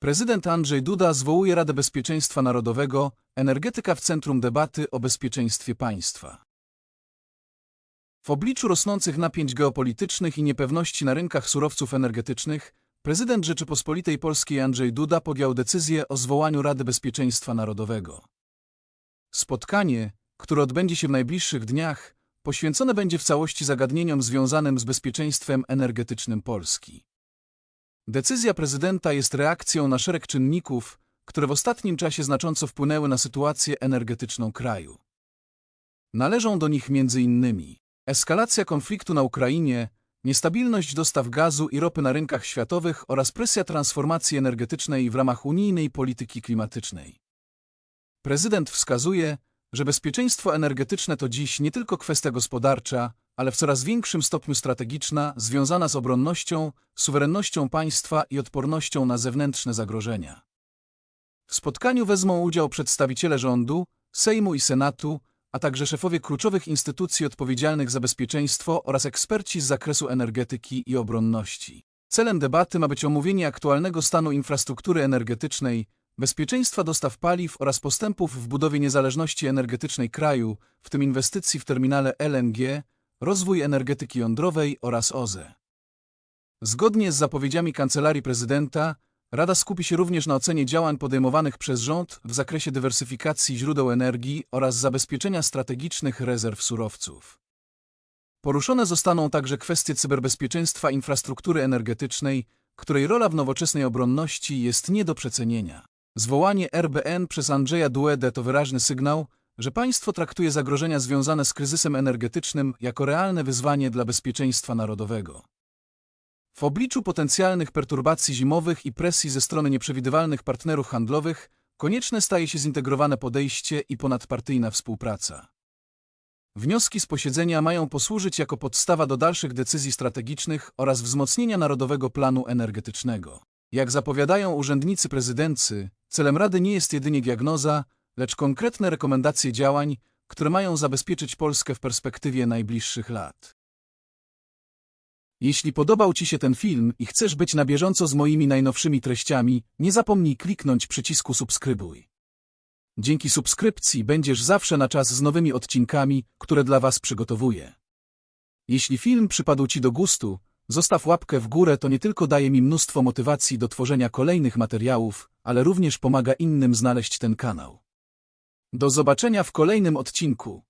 Prezydent Andrzej Duda zwołuje Radę Bezpieczeństwa Narodowego, energetyka w centrum debaty o bezpieczeństwie państwa. W obliczu rosnących napięć geopolitycznych i niepewności na rynkach surowców energetycznych, prezydent Rzeczypospolitej Polskiej Andrzej Duda podjął decyzję o zwołaniu Rady Bezpieczeństwa Narodowego. Spotkanie, które odbędzie się w najbliższych dniach, poświęcone będzie w całości zagadnieniom związanym z bezpieczeństwem energetycznym Polski. Decyzja prezydenta jest reakcją na szereg czynników, które w ostatnim czasie znacząco wpłynęły na sytuację energetyczną kraju. Należą do nich m.in. eskalacja konfliktu na Ukrainie, niestabilność dostaw gazu i ropy na rynkach światowych oraz presja transformacji energetycznej w ramach unijnej polityki klimatycznej. Prezydent wskazuje, że bezpieczeństwo energetyczne to dziś nie tylko kwestia gospodarcza, ale w coraz większym stopniu strategiczna, związana z obronnością, suwerennością państwa i odpornością na zewnętrzne zagrożenia. W spotkaniu wezmą udział przedstawiciele rządu, Sejmu i Senatu, a także szefowie kluczowych instytucji odpowiedzialnych za bezpieczeństwo oraz eksperci z zakresu energetyki i obronności. Celem debaty ma być omówienie aktualnego stanu infrastruktury energetycznej, bezpieczeństwa dostaw paliw oraz postępów w budowie niezależności energetycznej kraju, w tym inwestycji w terminale LNG, rozwój energetyki jądrowej oraz OZE. Zgodnie z zapowiedziami Kancelarii Prezydenta, Rada skupi się również na ocenie działań podejmowanych przez rząd w zakresie dywersyfikacji źródeł energii oraz zabezpieczenia strategicznych rezerw surowców. Poruszone zostaną także kwestie cyberbezpieczeństwa infrastruktury energetycznej, której rola w nowoczesnej obronności jest nie do przecenienia. Zwołanie RBN przez Andrzeja Duedę to wyraźny sygnał, że państwo traktuje zagrożenia związane z kryzysem energetycznym jako realne wyzwanie dla bezpieczeństwa narodowego. W obliczu potencjalnych perturbacji zimowych i presji ze strony nieprzewidywalnych partnerów handlowych konieczne staje się zintegrowane podejście i ponadpartyjna współpraca. Wnioski z posiedzenia mają posłużyć jako podstawa do dalszych decyzji strategicznych oraz wzmocnienia Narodowego Planu Energetycznego. Jak zapowiadają urzędnicy prezydency, celem Rady nie jest jedynie diagnoza, lecz konkretne rekomendacje działań, które mają zabezpieczyć Polskę w perspektywie najbliższych lat. Jeśli podobał Ci się ten film i chcesz być na bieżąco z moimi najnowszymi treściami, nie zapomnij kliknąć przycisku subskrybuj. Dzięki subskrypcji będziesz zawsze na czas z nowymi odcinkami, które dla Was przygotowuję. Jeśli film przypadł Ci do gustu, zostaw łapkę w górę, to nie tylko daje mi mnóstwo motywacji do tworzenia kolejnych materiałów, ale również pomaga innym znaleźć ten kanał. Do zobaczenia w kolejnym odcinku.